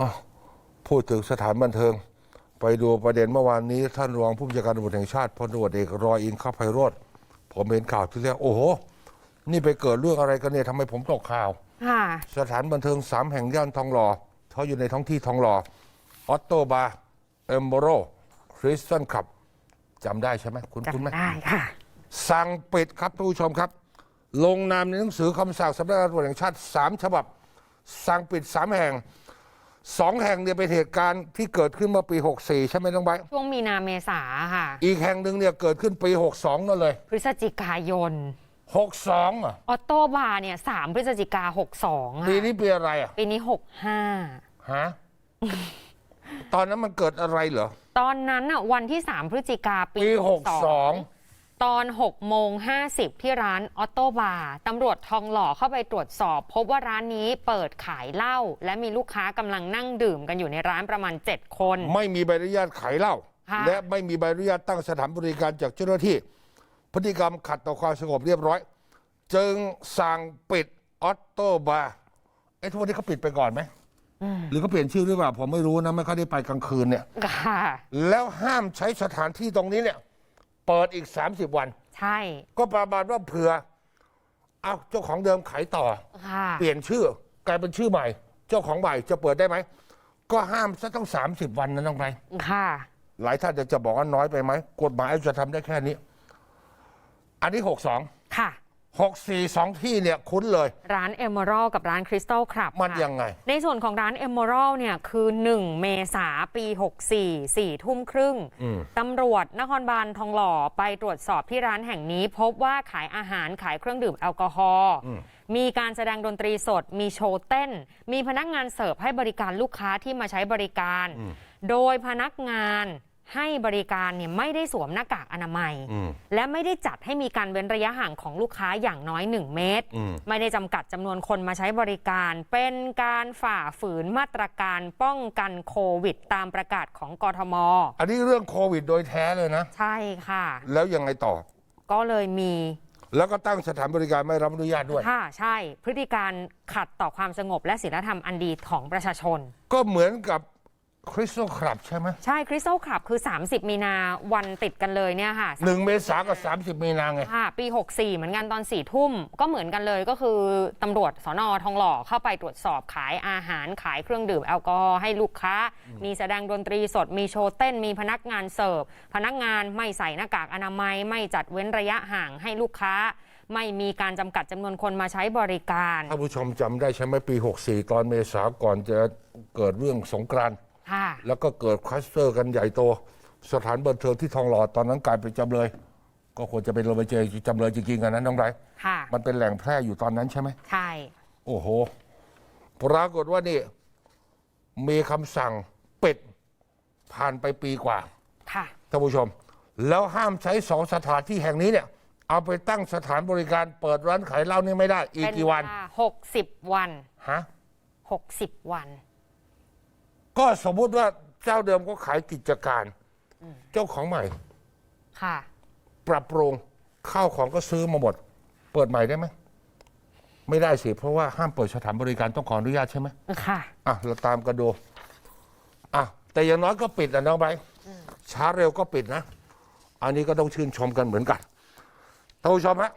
อ้าวพูดถึงสถานบันเทิง ไปดูประเด็นเมื่อวานนี้ ท่านรองผู้บัญชาการตำรวจแห่งชาติพลตำรวจเอกรอยอิงข้าไพโรธผมเห็นข่าวที่แล้วโอ้โห นี่ไปเกิดเรื่องอะไรกันเนี่ยทำไมผมตกข่าว ค่ะ สถานบันเทิงสามแห่งย่านทองหล่อเขาอยู่ในท้องที่ทองหล่อออตโตบาร์เอมโบโรคริสตันขับจำได้ใช่ไหมคุณคุณไหม จำได้ค่ะ สั่งปิดครับท่านผู้ชมครับ ลงนามในหนังสือคำสั่งสำนักงานตำรวจแห่งชาติสามฉบับ สั่งปิดสามแห่ง สองแห่งเนี่ยเป็นเหตุการณ์ที่เกิดขึ้นเมื่อปี 64 ใช่ไหมน้องใบร์ทช่วงมีนาเมษาค่ะ อีกแห่งหนึ่งเนี่ยเกิดขึ้นปี 62 นั่นเลย พฤศจิกายน 62อะออโต้บาร์เนี่ยสามพฤศจิกาหกสองปีนี้ปีอะไรอะปีนี้หกห้าฮะ ตอนนั้นมันเกิดอะไรเหรอ ตอนนั้นน่ะวันที่3พฤศจิกาปีปี ตอน6โมง50 ที่ร้านออโต้บาร์ตำรวจทองหล่อเข้าไปตรวจสอบ พบว่าร้านนี้เปิดขายเหล้าและมีลูกค้ากำลังนั่งดื่มกันอยู่ในร้านประมาณ 7 คน ไม่มีใบอนุญาตขายเหล้าค่ะ และไม่มีใบอนุญาตตั้งสถานบริการจากเจ้าหน้าที่ พฤติกรรมขัดต่อความสงบเรียบร้อย จึงสั่งปิดออตโตบาร์ไอ้ทุกวันนี้เขาปิดไปก่อนไหมหรือเขาเปลี่ยนชื่อหรือเปล่าผมไม่รู้นะไม่ค่อยได้ไปกลางคืนเนี่ย ค่ะ แล้วห้ามใช้สถานที่ตรงนี้เนี่ย เปิดอีก 30 วัน ใช่ ก็ประมาณว่าเผื่อเอาเจ้าของเดิมขายต่อ ค่ะ เปลี่ยนชื่อกลายเป็นชื่อใหม่ เจ้าของใหม่จะเปิดได้ไหม ก็ห้ามซะต้อง 30 วันนะน้องไปค่ะ หลายท่านจะจะบอกว่าน้อยไปไหมกฎหมายจะทำได้แค่นี้ อันนี้ 62 ค่ะ 64สองที่เนี่ยคุ้นเลย ร้านเอเมอรัลกับร้านคริสตัลคลับมันยังไง ในส่วนของร้านเอ e ม a รัลเนี่ยคือ 1 เมษาปี 64 4 ทุ่มครึ่งอืมตำรวจนครบาลทองหล่อไปตรวจสอบที่ร้านแห่งนี้ พบว่าขายอาหารขายเครื่องดื่มแอลกอฮอล์มีการแสดงดนตรีสด มีโชว์เต้น มีพนักงานเสิร์ฟให้บริการลูกค้าที่มาใช้บริการ โดยพนักงาน ให้บริการเนี่ยไม่ได้สวมหน้ากากอนามัยอืมและไม่ได้จัดให้มีการเว้นระยะห่างของลูกค้าอย่างน้อย 1 เมตรอืมไม่ได้จำกัดจำนวนคนมาใช้บริการ เป็นการฝ่าฝืนมาตรการป้องกันโควิด ตามประกาศของกทม อันนี้เรื่องโควิดโดยแท้เลยนะ ใช่ค่ะ แล้วยังไงต่อ ก็เลยมีแล้วก็ตั้งสถานบริการไม่รับอนุญาตด้วย ค่ะ ใช่ พฤติการขัดต่อความสงบและศีลธรรมอันดีของประชาชน ก็เหมือนกับ คริสตัลคลับใช่ไหมใช่คริสตัลคลับคือ 30 มีนาวันติดกันเลยเนี่ยค่ะหนึ่งเมษากับ30มีนาไง ค่ะ ปี 64 เหมือนกันตอน4ทุ่ม ก็เหมือนกันเลยก็คือตำรวจสนทองหล่อเข้าไปตรวจสอบขายอาหารขายเครื่องดื่มแอลกอฮอล์ให้ลูกค้า มีแสดงดนตรีสดมีโชว์เต้นมีพนักงานเสิร์ฟ พนักงานไม่ใส่หน้ากากอนามัย ไม่จัดเว้นระยะห่างให้ลูกค้า ไม่มีการจำกัดจำนวนคนมาใช้บริการถ้าผู้ชมจำได้ใช่ไหมปี 64 ตอนเมษาก่อนจะเกิดเรื่องสงกรานต์ ค่ะ แล้วก็เกิดคลัสเตอร์กันใหญ่โต สถานบันเทิงที่ทองหล่อตอนนั้นกลายเป็นจำเลย ก็ควรจะเป็นเราไปเจอจำเลยจริงๆกันนะน้องไรค่ะ มันเป็นแหล่งแพร่อยู่ตอนนั้นใช่ไหมใช่ โอ้โหปรากฏว่านี่ มีคำสั่งปิดผ่านไปปีกว่าค่ะ ท่านผู้ชม แล้วห้ามใช้สองสถานที่แห่งนี้เนี่ย เอาไปตั้งสถานบริการเปิดร้านขายเหล้านี่ไม่ได้ อีกเป็นกี่วันเวลา60วันฮะ60วัน ก็สมมุติว่าเจ้าเดิมก็ขายกิจการ เจ้าของใหม่ ค่ะ ปรับปรุงข้าวของก็ซื้อมาหมด เปิดใหม่ได้ไหมไม่ได้สิ เพราะว่าห้ามเปิดสถานบริการต้องขออนุญาตใช่ไหมค่ะ อะเราตามกันดูอะแต่อย่างน้อยก็ปิดนะน้องใบร์ทช้าเร็วก็ปิดนะ อันนี้ก็ต้องชื่นชมกันเหมือนกันท่านผู้ชมฮะ